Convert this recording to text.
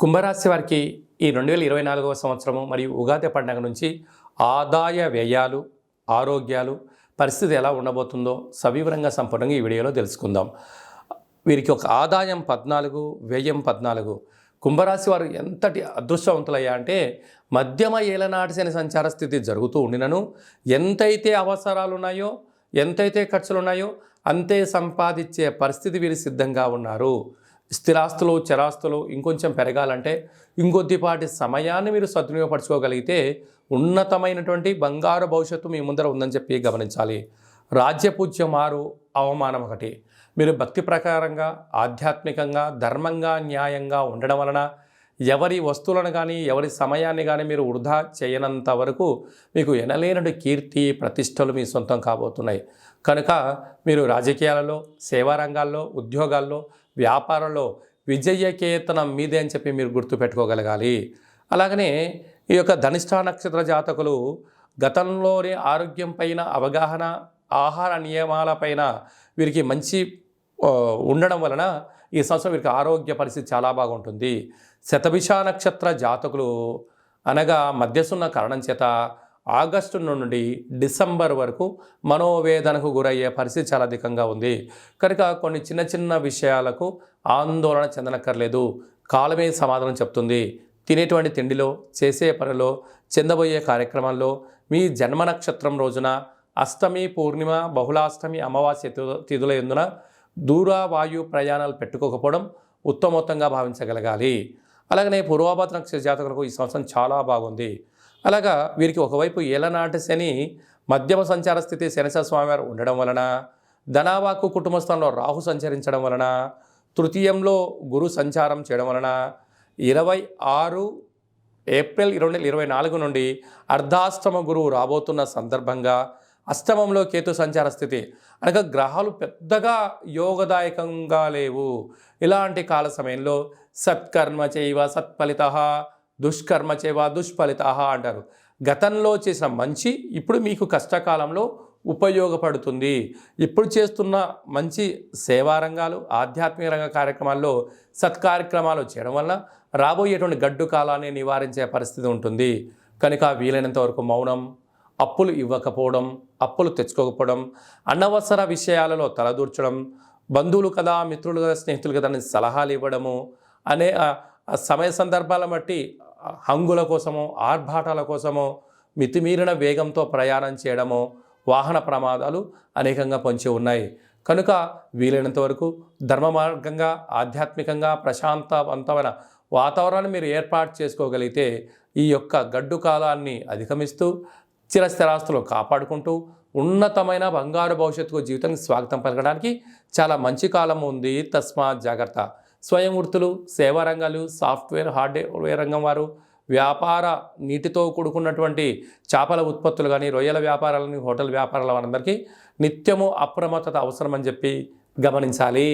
కుంభరాశి వారికి ఈ రెండు వేల ఇరవై నాలుగవ సంవత్సరము మరియు ఉగాది పండగ నుంచి ఆదాయ వ్యయాలు ఆరోగ్యాలు పరిస్థితి ఎలా ఉండబోతుందో సవివరంగా సంపూర్ణంగా ఈ వీడియోలో తెలుసుకుందాం. వీరికి ఒక ఆదాయం పద్నాలుగు వ్యయం పద్నాలుగు. కుంభరాశి వారు ఎంతటి అదృష్టవంతులయ్యా అంటే మధ్యమ ఏలనాటి శని సంచార స్థితి జరుగుతూ ఉండినను. ఎంతైతే అవసరాలు ఉన్నాయో ఎంతైతే ఖర్చులు ఉన్నాయో అంతే సంపాదించే పరిస్థితి వీరు సిద్ధంగా ఉన్నారు. స్థిరాస్తులు చరాస్తులు ఇంకొంచెం పెరగాలంటే ఇంకొద్దిపాటి సమయాన్ని మీరు సద్వినియోగపరచుకోగలిగితే ఉన్నతమైనటువంటి బంగారు భవిష్యత్తు మీ ముందర ఉందని చెప్పి గమనించాలి. రాజ్యపూజ్యం మారు అవమానం ఒకటి. మీరు భక్తి ప్రకారంగా ఆధ్యాత్మికంగా ధర్మంగా న్యాయంగా ఉండడం వలన ఎవరి వస్తువులను కానీ ఎవరి సమయాన్ని కానీ మీరు వృధా చేయనంత వరకు మీకు ఎనలేనటు కీర్తి ప్రతిష్టలు మీ సొంతం కాబోతున్నాయి. కనుక మీరు రాజకీయాలలో సేవా రంగాల్లో ఉద్యోగాల్లో వ్యాపారంలో విజయకేతనం మీదే అని చెప్పి మీరు గుర్తుపెట్టుకోగలగాలి అలాగనే ఈ యొక్క ధనిష్ట నక్షత్ర జాతకులు గతంలోని ఆరోగ్యం పైన అవగాహన ఆహార నియమాలపైన వీరికి మంచి ఉండడం వలన ఈ సంవత్సరం వీరికి ఆరోగ్య పరిస్థితి చాలా బాగుంటుంది. శతభిష నక్షత్ర జాతకులు అనగా మధ్యసున్న కారణం చేత ఆగస్టు నుండి డిసెంబర్ వరకు మనోవేదనకు గురయ్యే పరిస్థితి చాలా అధికంగా ఉంది. కనుక కొన్ని చిన్న చిన్న విషయాలకు ఆందోళన చెందనక్కర్లేదు. కాలమే సమాధానం చెప్తుంది. తినేటువంటి తిండిలో చేసే పనిలో చెందబోయే కార్యక్రమాల్లో మీ జన్మ నక్షత్రం రోజున అష్టమి పూర్ణిమ బహుళాష్టమి అమావాస్య తిథుల ఎందున దూర వాయు ప్రయాణాలు పెట్టుకోకపోవడం ఉత్తమోత్తంగా భావించగలగాలి. అలాగనే పూర్వాభాద్ర నక్షత్ర జాతకులకు ఈ సంవత్సరం చాలా బాగుంది. అలాగా వీరికి ఒకవైపు ఏలనాటి శని మధ్యమ సంచార స్థితి శనిశ స్వామివారు ఉండడం వలన ధనావాకు కుటుంబస్థానంలో రాహు సంచరించడం వలన తృతీయంలో గురు సంచారం చేయడం వలన ఇరవై ఆరు ఏప్రిల్ ఇరవై ఇరవై నాలుగు నుండి అర్ధాష్టమ గురువు రాబోతున్న సందర్భంగా అష్టమంలో కేతు సంచార స్థితి. అనగా గ్రహాలు పెద్దగా యోగదాయకంగా లేవు. ఇలాంటి కాల సమయంలో సత్కర్మ చేయవ సత్ఫలిత దుష్కర్మ చేయవ దుష్ఫలిత అంటారు. గతంలో చేసిన మంచి ఇప్పుడు మీకు కష్టకాలంలో ఉపయోగపడుతుంది. ఇప్పుడు చేస్తున్న మంచి సేవా రంగాలు ఆధ్యాత్మిక రంగ కార్యక్రమాల్లో సత్కార్యక్రమాలు చేయడం వల్ల రాబోయేటువంటి గడ్డు కాలాన్ని నివారించే పరిస్థితి ఉంటుంది. కనుక వీలైనంత వరకు మౌనం అప్పులు ఇవ్వకపోవడం అప్పులు తెచ్చుకోకపోవడం అనవసర విషయాలలో తలదూర్చడం బంధువులు కదా మిత్రులు కదా స్నేహితులు కదా అని సలహాలు ఇవ్వడము అనే సమయ సందర్భాల బట్టి హంగుల కోసమో ఆర్భాటాల కోసమో మితిమీరిన వేగంతో ప్రయాణం చేయడము వాహన ప్రమాదాలు అనేకంగా పొంచి ఉన్నాయి. కనుక వీలైనంత వరకు ధర్మ మార్గంగా ఆధ్యాత్మికంగా ప్రశాంతవంతమైన వాతావరణాన్ని మీరు ఏర్పాటు చేసుకోగలిగితే ఈ యొక్క గడ్డు కాలాన్ని అధిగమిస్తూ చిరస్థిరాస్తులు కాపాడుకుంటూ ఉన్నతమైన బంగారు భవిష్యత్తుకు జీవితానికి స్వాగతం పలకడానికి చాలా మంచి కాలం ఉంది. తస్మాత్ జాగ్రత్త. స్వయం వృత్తులు సేవా రంగాలు సాఫ్ట్వేర్ హార్డ్వేర్ రంగం వారు వ్యాపార నీటితో కూడుకున్నటువంటి చేపల ఉత్పత్తులు కానీ రొయ్యల వ్యాపారాలని హోటల్ వ్యాపారాల వారందరికీ నిత్యము అప్రమత్తత అవసరమని చెప్పి గమనించాలి.